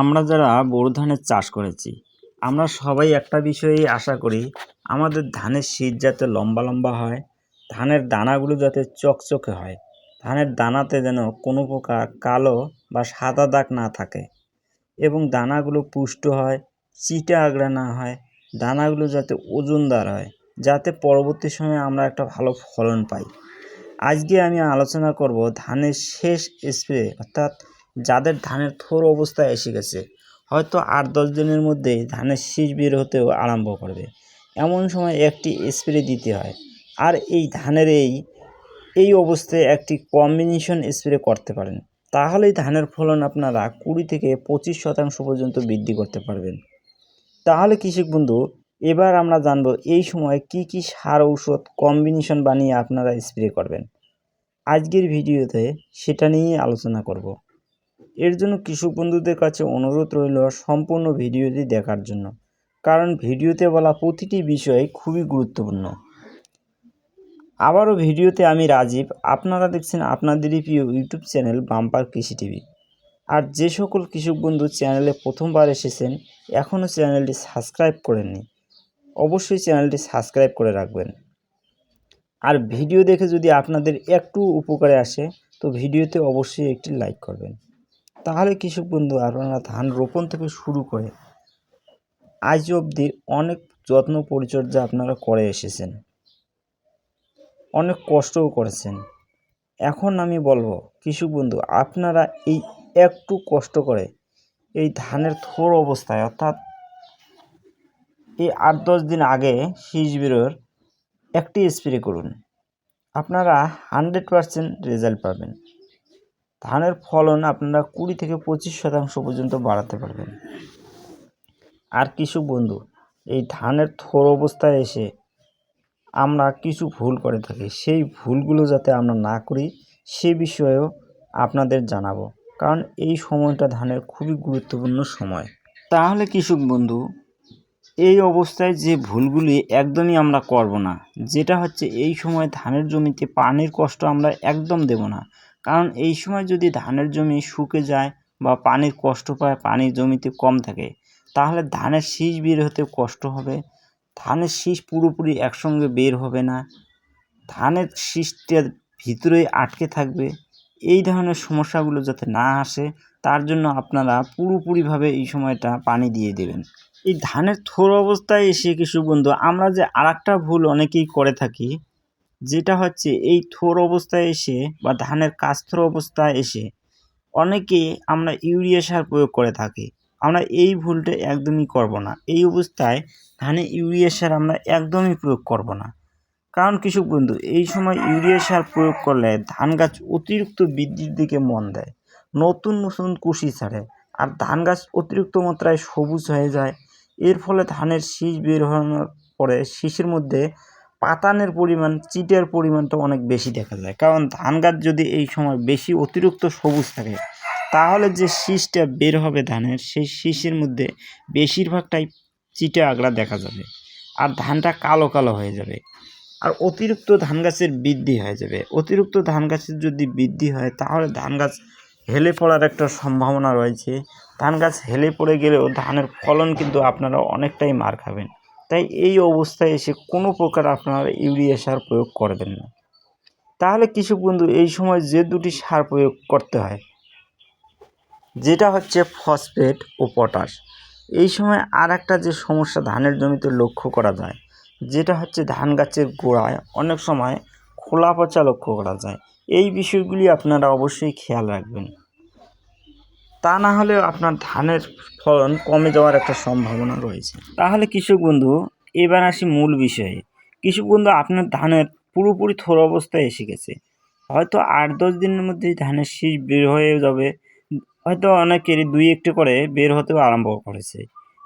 আমরা যারা বোরো ধানের চাষ করেছি, আমরা সবাই একটা বিষয়েই আশা করি, আমাদের ধানের শীষ যাতে লম্বা লম্বা হয়, ধানের দানাগুলো যাতে চকচকে হয়, ধানের দানাতে যেন কোনো প্রকার কালো বা সাদা দাগ না থাকে এবং দানাগুলো পুষ্ট হয়, চিটা আগড়া না হয়, দানাগুলো যাতে ওজনদার হয়, যাতে পরবর্তী সময়ে আমরা একটা ভালো ফলন পাই। আজকে আমি আলোচনা করব ধানের শেষ স্প্রে অর্থাৎ যাদের ধানের থোর অবস্থায় এসে গেছে, হয়তো আট দশ দিনের মধ্যেই ধানের শীষ বের হতেও আরম্ভ করবে। এমন সময় একটি স্প্রে দিতে হয়। আর এই ধানের এই এই অবস্থায় একটি কম্বিনেশন স্প্রে করতে পারেন। তাহলেই ধানের ফলন আপনারা কুড়ি থেকে পঁচিশ শতাংশ পর্যন্ত বৃদ্ধি করতে পারবেন। তাহলে কৃষক বন্ধু, এবার আমরা জানব এই সময় কি কি সার ঔষধ কম্বিনেশন বানিয়ে আপনারা স্প্রে করবেন। আজকের ভিডিওতে সেটা নিয়েই আলোচনা করব। এর জন্য কৃষক বন্ধুদের কাছে অনুরোধ রইল সম্পূর্ণ ভিডিওটি দেখার জন্য। কারণ ভিডিওতে বলা প্রতিটি বিষয় খুবই গুরুত্বপূর্ণ। আবারও ভিডিওতে আমি রাজীব, আপনারা দেখছেন আপনাদেরই প্রিয় YouTube channel bumper Krishi TV. আর যে সকল কৃষক বন্ধু চ্যানেলে প্রথমবার এসেছেন, এখনও চ্যানেলটি সাবস্ক্রাইব করেননি, অবশ্যই চ্যানেলটি সাবস্ক্রাইব করে রাখবেন। আর ভিডিও দেখে যদি আপনাদের একটু উপকারে আসে, তো ভিডিওতে অবশ্যই একটি লাইক করবেন। তাহলে কৃষক বন্ধু, আপনারা ধান রোপণ থেকে শুরু করে আজ অবধি অনেক যত্ন পরিচর্যা আপনারা করে এসেছেন। অনেক কষ্টও করেছেন। এখন আমি বলব, কৃষক বন্ধু, আপনারা এই একটু কষ্ট করে এই ধানের থোর অবস্থায়, অর্থাৎ এই আট দশ দিন আগে শীষ বেরোর একটি স্প্রে করুন। আপনারা হান্ড্রেড পারসেন্ট রেজাল্ট পাবেন। ধানের ফলন আপনারা কুড়ি থেকে পঁচিশ শতাংশ পর্যন্ত বাড়াতে পারবেন। আর কৃষক বন্ধু, এই ধানের থোর অবস্থায় এসে আমরা কিছু ভুল করে থাকি, সেই ভুলগুলো যাতে আমরা না করি, সে বিষয়েও আপনাদের জানাব। কারণ এই সময়টা ধানের খুবই গুরুত্বপূর্ণ সময়। তাহলে কৃষক বন্ধু, এই অবস্থায় যে ভুলগুলি একদমই আমরা করব না, যেটা হচ্ছে এই সময় ধানের জমিতে পানির কষ্ট আমরা একদম দেব না। কারণ এই সময় যদি ধানের জমি শুকে যায় বা পানির কষ্ট পায়, পানির জমিতে কম থাকে, তাহলে ধানের শীষ বের হতে কষ্ট হবে। ধানের শীষ পুরোপুরি একসঙ্গে বের হবে না। ধানের শীষটা ভিতরে আটকে থাকবে। এই ধরনের সমস্যাগুলো যাতে না আসে, তার জন্য আপনারা পুরোপুরিভাবে এই সময়টা পানি দিয়ে দেবেন। এই ধানের থোর অবস্থায় এসে কিছু বন্ধু, আমরা যে আর ভুল অনেকেই করে থাকি যেটা হচ্ছে এই থোর অবস্থায় এসে বা ধানের কাস্থর অবস্থায় এসে অনেকে আমরা ইউরিয়া সার প্রয়োগ করে থাকি। আমরা এই ভুলটা একদমই করব না। এই অবস্থায় ধানে ইউরিয়া সার আমরা একদমই প্রয়োগ করব না। কারণ কৃষক বন্ধু, এই সময় ইউরিয়া সার প্রয়োগ করলে ধান গাছ অতিরিক্ত বৃদ্ধির দিকে মন দেয়। নতুন নতুন কুশি ছাড়ে আর ধান গাছ অতিরিক্ত মাত্রায় সবুজ হয়ে যায়। এর ফলে ধানের শীষ বের হওয়ার পরে শীষের মধ্যে পাতানের পরিমাণ, চিটের পরিমাণটা অনেক বেশি দেখা যায়। কারণ ধান গাছ যদি এই সময় বেশি অতিরিক্ত সবুজ থাকে, তাহলে যে শীষটা বের হবে ধানের, সেই শীষের মধ্যে বেশিরভাগটাই চিটে আগড়া দেখা যাবে। আর ধানটা কালো কালো হয়ে যাবে। আর অতিরিক্ত ধান গাছের বৃদ্ধি হয়ে যাবে। অতিরিক্ত ধান গাছের যদি বৃদ্ধি হয়, তাহলে ধান গাছ হেলে পড়ার একটা সম্ভাবনা রয়েছে। ধান গাছ হেলে পড়ে গেলেও ধানের ফলন কিন্তু আপনারা অনেকটাই মার খাবেন। তাই এই অবস্থায় এসে কোনো প্রকার আপনারা ইউরিয়া সার প্রয়োগ করবেন না। তাহলে কৃষক বন্ধু, এই সময় যে দুটি সার প্রয়োগ করতে হয়, যেটা হচ্ছে ফসফেট ও পটাশ, এই সময় আর একটা যে সমস্যা ধানের জমিতে লক্ষ্য করা যায়, যেটা হচ্ছে ধান গাছের গোড়ায় অনেক সময় খোলা পচা লক্ষ্য করা যায়। এই বিষয়গুলি আপনারা অবশ্যই খেয়াল রাখবেন। তা না হলেও আপনার ধানের ফলন কমে যাওয়ার একটা সম্ভাবনা রয়েছে। তাহলে কৃষক বন্ধু, এবার আসি মূল বিষয়ে। কৃষক বন্ধু, আপনার ধানের পুরোপুরি থোর অবস্থায় এসে গেছে। হয়তো আট দশ দিনের মধ্যে ধানের শীষ বের হয়ে যাবে। হয়তো অনেকেরই দুই একটি করে বের হতেও আরম্ভ করেছে।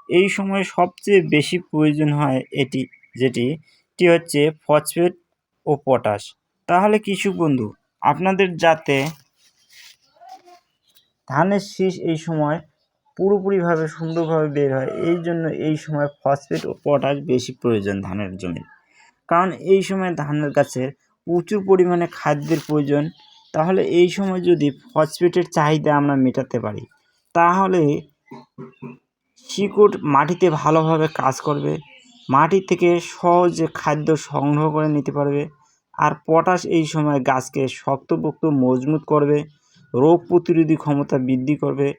এই সময় সবচেয়ে বেশি প্রয়োজন হয় এটি, যেটি, টি হচ্ছে ফসফেট ও পটাশ। তাহলে কৃষক বন্ধু, আপনাদের যাতে ধানের শীষ এই সময় পুরোপুরিভাবে সুন্দরভাবে বের হয়। এই জন্য এই সময় ফসফেট ও পটাশ বেশি প্রয়োজন ধানের জমির কারণ এই সময় ধানের গাছের প্রচুর পরিমাণে খাদ্যের প্রয়োজন। তাহলে এই সময় যদি ফসফেটের চাহিদা আমরা মেটাতে পারি, তাহলে শিকড় মাটিতে ভালোভাবে কাজ করবে, মাটি থেকে সহজে খাদ্য সংগ্রহ করে নিতে পারবে, আর পটাশ এই সময় গাছকে শক্তপোক্ত মজবুত করবে রোগ প্রতিরোধী ক্ষমতা বৃদ্ধি করবে,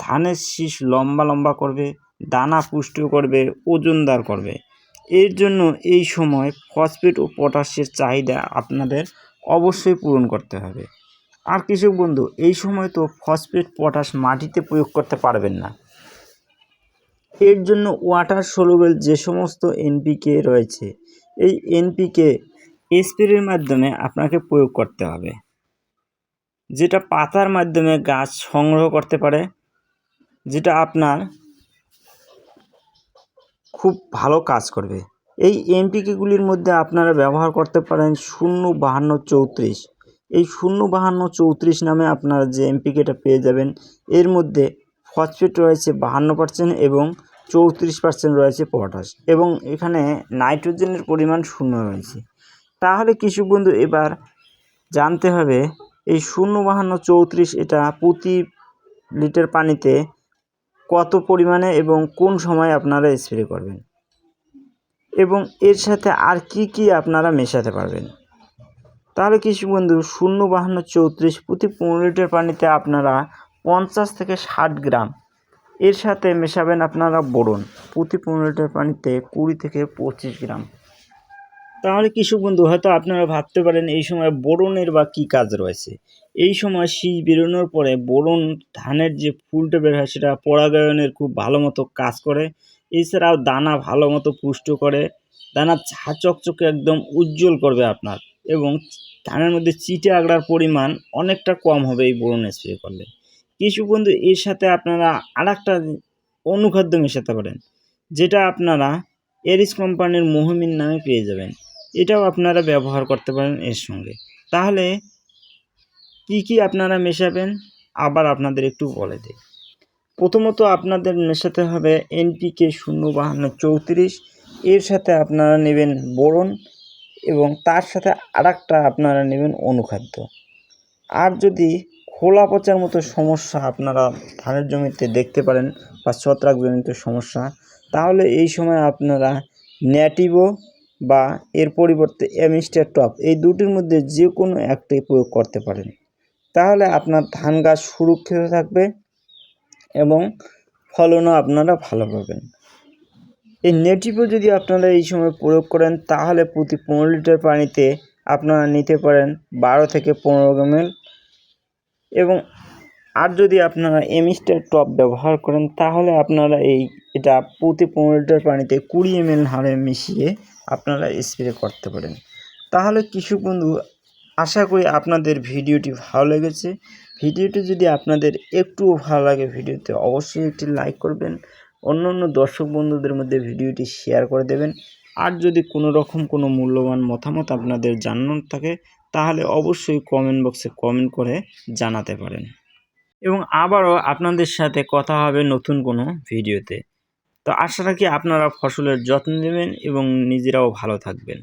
ধানের শীষ লম্বা লম্বা করবে, দানা পুষ্ট করবে ওজনদার করবে। এর জন্য এই সময় ফসফেট ও পটাশের চাহিদা আপনাদের অবশ্যই পূরণ করতে হবে। আর কৃষক বন্ধু, এই সময় তো ফসফেট, পটাশ মাটিতে প্রয়োগ করতে পারবেন না। এর জন্য ওয়াটার সলুবেল যে সমস্ত এনপিকে রয়েছে, এই এনপিকে স্প্রের মাধ্যমে আপনাকে প্রয়োগ করতে হবে। যেটা পাতার মাধ্যমে গাছ সংগ্রহ করতে পারে, যেটা আপনার খুব ভালো কাজ করবে। এই এমপিকেগুলির মধ্যে আপনারা ব্যবহার করতে পারেন শূন্য বাহান্ন চৌত্রিশ। এই শূন্য বাহান্ন চৌত্রিশ নামে আপনারা যে এমপিকেটা পেয়ে যাবেন, এর মধ্যে ফসফেট রয়েছে বাহান্ন পার্সেন্ট এবং চৌত্রিশ পার্সেন্ট রয়েছে পটাশ এবং এখানে নাইট্রোজেনের পরিমাণ শূন্য রয়েছে। তাহলে কৃষক বন্ধু, এবার জানতে হবে এই শূন্য বাহান্ন চৌত্রিশ এটা প্রতি লিটার পানিতে কত পরিমাণে এবং কোন সময় আপনারা স্প্রে করবেন? এবং এর সাথে আর কি কি আপনারা মেশাতে পারবেন? তাহলে কৃষক বন্ধু শূন্য বাহান্ন চৌত্রিশ প্রতি পনেরো লিটার পানিতে আপনারা পঞ্চাশ থেকে ষাট গ্রাম এর সাথে মেশাবেন আপনারা বোরন। প্রতি পনেরো লিটার পানিতে কুড়ি থেকে পঁচিশ গ্রাম। তাহলে কৃষক বন্ধু, হয়তো আপনারা ভাবতে পারেন এই সময় বোরনের বা কী কাজ রয়েছে? এই সময় শীষ বেরোনোর পরে বোরন ধানের যে ফুলটা বের হয় সেটা পরাগায়নের খুব ভালো মতো কাজ করে। এছাড়াও দানা ভালো মতো পুষ্ট করে। দানা ঝা চকচকে একদম উজ্জ্বল করবে আপনার এবং ধানের মধ্যে চিটে আগড়ার পরিমাণ অনেকটা কম হবে এই বোরন স্প্রে করলে। কিছু বন্ধু, এর সাথে আপনারা আর একটা অনুখাদ্য মেশাতে পারেন, যেটা আপনারা এরিস কোম্পানির মোহমিন নামে পেয়ে যাবেন। এটাও আপনারা ব্যবহার করতে পারেন এর সঙ্গে। তাহলে কি কি আপনারা মেশাবেন? আবার আপনাদের একটু বলে দিই। প্রথমত আপনাদের মেশাতে হবে এনপিকে শূন্য বাহান্ন চৌত্রিশ। এর সাথে আপনারা নেবেন বোরন এবং তার সাথে আর আপনারা নেবেন অনুখাদ্য। আর যদি খোলা পচার মতো সমস্যা আপনারা ধানের জমিতে দেখতে পারেন বা ছত্রাকজনিত সমস্যা, তাহলে এই সময় আপনারা ন্যাটিভো বা এর পরিবর্তে এমিস্টার টপ এই দুটির মধ্যে যে কোনো একটি প্রয়োগ করতে পারেন। তাহলে আপনার ধান গাছ সুরক্ষিত থাকবে এবং ফলনও আপনারা ভালো পাবেন। এই নেটিভও যদি আপনারা এই সময় প্রয়োগ করেন, তাহলে প্রতি পনেরো লিটার পানিতে আপনারা নিতে পারেন বারো থেকে পনেরো এমএল এবং আর যদি আপনারা এমিস্টার টপ ব্যবহার করেন, তাহলে আপনারা এই এটা প্রতি পনেরো লিটার পানিতে কুড়ি এমএল হারে মিশিয়ে আপনারা স্প্রে করতে পারেন। তাহলে কৃষক বন্ধু, আশা করি আপনাদের ভিডিওটি ভালো লেগেছে। ভিডিওটি যদি আপনাদের একটুও ভালো লাগে ভিডিওতে অবশ্যই একটি লাইক করবেন। অন্য অন্য দর্শক বন্ধুদের মধ্যে ভিডিওটি শেয়ার করে দেবেন। আর যদি কোনো রকম কোনো মূল্যবান মতামত আপনাদের জানানোর থাকে, তাহলে অবশ্যই কমেন্ট বক্সে কমেন্ট করে জানাতে পারেন। এবং আবারও আপনাদের সাথে কথা হবে নতুন কোনো ভিডিওতে। তো আশা রাখি আপনারা ফসলের যত্ন নেবেন এবং নিজেরাও ভালো থাকবেন।